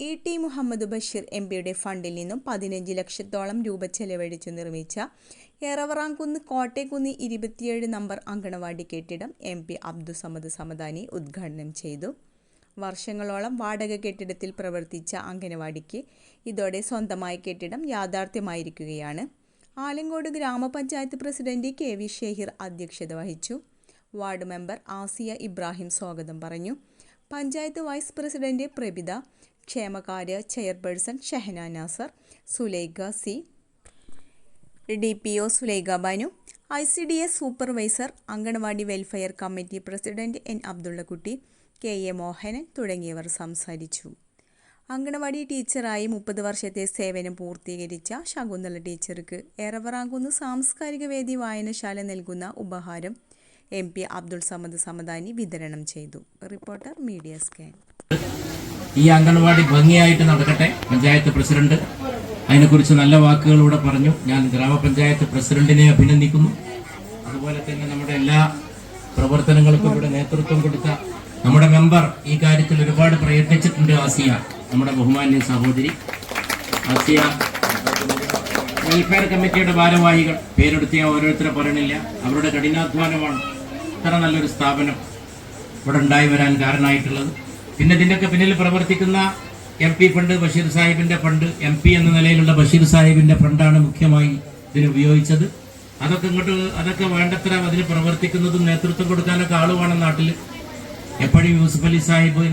E T Muhammad Basheer M പിയുടെ ഫണ്ടിൽ നിന്നും പതിനഞ്ച് ലക്ഷത്തോളം രൂപ ചെലവഴിച്ചു നിർമ്മിച്ച എറവറാംകുന്ന് കോട്ടയക്കുന്ന് ഇരുപത്തിയേഴ് നമ്പർ അങ്കണവാടി കെട്ടിടം എം പി അബ്ദുസമദ് സമദാനി ഉദ്ഘാടനം ചെയ്തു. വർഷങ്ങളോളം വാടക കെട്ടിടത്തിൽ പ്രവർത്തിച്ച അങ്കണവാടിക്ക് ഇതോടെ സ്വന്തമായ കെട്ടിടം യാഥാർത്ഥ്യമായിരിക്കുകയാണ്. ആലങ്കോട് ഗ്രാമപഞ്ചായത്ത് പ്രസിഡന്റ് കെ വി ഷെഹിർ അധ്യക്ഷത വഹിച്ചു. വാർഡ് മെമ്പർ ആസിയ ഇബ്രാഹിം സ്വാഗതം പറഞ്ഞു. പഞ്ചായത്ത് വൈസ് പ്രസിഡന്റ് പ്രഭിത ക്ഷേമകാര്യ chairperson Shahana Nasar Sulaikha C. D. P. O. Sulaikha Banu I. C. D. S supervisor anganwadi welfare committee president N. Abdullakutty K. A. Mohanan തുടങ്ങിയവർ സംസാരിച്ചു. അങ്കണവാടി ടീച്ചറായി മുപ്പത് വർഷത്തെ സേവനം പൂർത്തീകരിച്ച ശകുന്തള ടീച്ചർക്ക് ഏറവറാങ്കുന്ന് സാംസ്കാരിക വേദി വായനശാല നൽകുന്ന ഉപഹാരം എം. പി. അബ്ദുൾ സമദ് സമദാനി വിതരണം ചെയ്തു. Reporter media scan. ഈ അംഗൻവാടി ഭംഗിയായിട്ട് നടക്കട്ടെ പഞ്ചായത്ത് പ്രസിഡന്റ്. അതിനെക്കുറിച്ച് നല്ല വാക്കുകളിലൂടെ പറഞ്ഞു. ഞാൻ ഗ്രാമപഞ്ചായത്ത് പ്രസിഡന്റിനെ അഭിനന്ദിക്കുന്നു. അതുപോലെ തന്നെ നമ്മുടെ എല്ലാ പ്രവർത്തനങ്ങൾക്കും ഇവിടെ നേതൃത്വം കൊടുത്ത നമ്മുടെ മെമ്പർ ഈ കാര്യത്തിൽ ഒരുപാട് പ്രയത്നിച്ചിട്ടുണ്ട് ആസിയ. നമ്മുടെ ബഹുമാന്യ സഹോദരി. ആസിയ വെൽഫെയർ കമ്മിറ്റിയുടെ ഭാരവാഹികൾ. പേരെടുത്തിയ ഓരോരുത്തരെ പറയണില്ല. അവരുടെ കഠിനാധ്വാനമാണ് ഇത്ര നല്ലൊരു സ്ഥാപനം ഇവിടെ ഉണ്ടായി വരാൻ കാരണമായിട്ടുള്ളത്. പിന്നെ ഇതിന്റെയൊക്കെ പിന്നിൽ പ്രവർത്തിക്കുന്ന എം പി ഫണ്ട് ബഷീർ സാഹിബിന്റെ ഫണ്ട് എം പി എന്ന നിലയിലുള്ള ബഷീർ സാഹിബിന്റെ ഫണ്ടാണ് മുഖ്യമായി ഇതിന് ഉപയോഗിച്ചത്. അതൊക്കെ ഇങ്ങോട്ട് അതൊക്കെ വേണ്ടത്ര അതിന് പ്രവർത്തിക്കുന്നതും നേതൃത്വം കൊടുക്കാനൊക്കെ ആളുമാണ് നാട്ടിൽ എപ്പോഴും യൂസുഫ് അലി സാഹിബ്